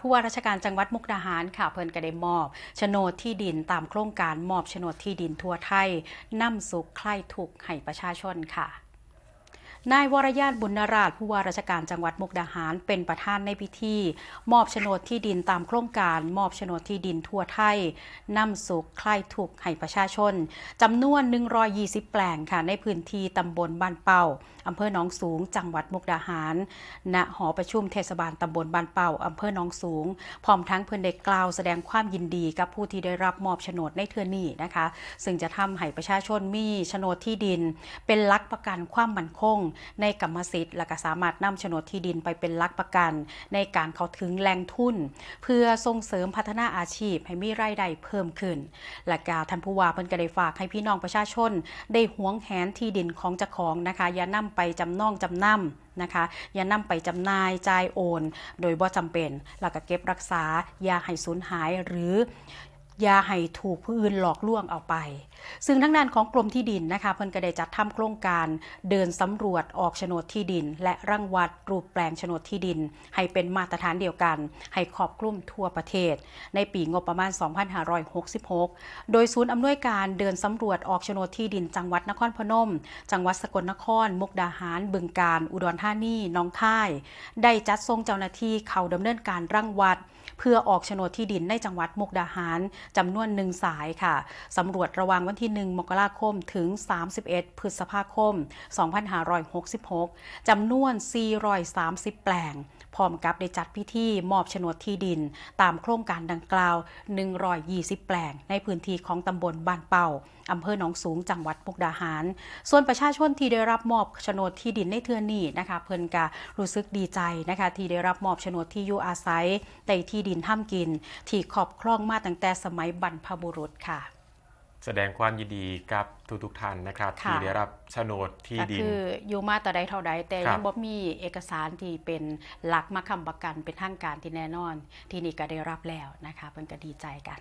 ผู้ว่าราชการจังหวัดมุกดาหารค่ะเพิ่นก็ได้มอบโฉนดที่ดินตามโครงการมอบโฉนดที่ดินทั่วไทยนำสุขใคร่ถูกให้ประชาชนค่ะ นายวรญาติบุญนราชผู้ว่าราชการจังหวัดมุกดาหารเป็นประธานในพิธี มอบโฉนดที่ดินตามโครงการ มอบโฉนดที่ดินทั่วไทยนำสุขใคร่ทุกให้ประชาชนจำนวน 120 แปลงค่ะ ในพื้นที่ตำบลบ้านเป่าอำเภอหนองสูง จังหวัดมุกดาหาร ณ หอประชุมเทศบาลตำบลบ้านเป่าอำเภอหนองสูง พร้อมทั้งเพื่อนได้กกล่าวแสดงความยินดีกับผู้ที่ได้รับมอบโฉนดในเทือนี้นะคะ ซึ่งจะทำให้ประชาชนมีโฉนดที่ดิน เป็นลักประกันความมั่นคงในกรรมสิทธิ์และก็สามารถนำโฉนดที่ดินไปเป็นลักประกัน ในการเข้าถึงแหล่งทุน เพื่อส่งเสริมพัฒนาอาชีพให้มีรายได้เพิ่มขึ้น และกาท่านผู้ว่าเพิ่นก็ได้ฝากให้พี่น้องประชาชน ได้หวงแหนที่ดินของเจ้าของนะคะอย่านำไปจำนองจำนำนะคะอย่านำไปจำหน่ายจ่ายโอน โดยบ่จำเป็น แล้วก็เก็บรักษาอย่าให้สูญหายหรือ อย่าให้ถูกผู้อื่นหลอกลวงเอาไป ซึ่งทางด้านของกรมที่ดินนะคะเพิ่นก็ได้จัดทำโครงการเดินสำรวจออกโฉนดที่ดิน และรังวัดรูปแปลงโฉนดที่ดิน ให้เป็นมาตรฐานเดียวกัน ให้ครอบคลุมทั่วประเทศ ในปีงบประมาณ 2566 โดยศูนย์อำนวยการเดินสำรวจออกโฉนดที่ดิน จังหวัดนครพนม จังหวัดสกลนคร มุกดาหาร บึงกาฬอุดรธานีน้องค่าย ได้จัดส่งเจ้าหน้าที่เข้าดำเนินการรังวัด เพื่อออกโฉนดที่ดินในจังหวัดมุกดาหารจำนวนหนึ่งสายค่ะสำรวจระว่างวันที่ 1 มกราคมถึง 31 พฤษภาคม 2566 จำนวน 430 แปลง พร้อมกับได้จัดพิธีมอบโฉนดที่ดิน ตามโครงการดังกล่าว 120 แปลง ในพื้นที่ของตำบลบ้านเป่าอำเภอหนองสูงจังหวัดมุกดาหาร ส่วนประชาชนที่ได้รับมอบโฉนดที่ดินในเทือนี้นะคะ เพิ่นกะรู้สึกดีใจนะคะ ที่ได้รับมอบโฉนดที่อยู่อาศัยในที่ดินท่ำกิน ที่ครอบครองมาตั้งแต่สมัยบรรพบุรุษค่ะ แสดงความยินดีกับทุกๆท่านนะครับค่ะที่ได้รับโฉนดที่ก็ดินคืออยู่มาแต่ใดเท่าใดแต่ครัยับงบ่มีเอกสารที่เป็นหลักมาค้ำประกันเป็นทางการที่แน่นอน ที่นี่ก็ได้รับแล้วนะคะเพิ่นก็ดีใจกัน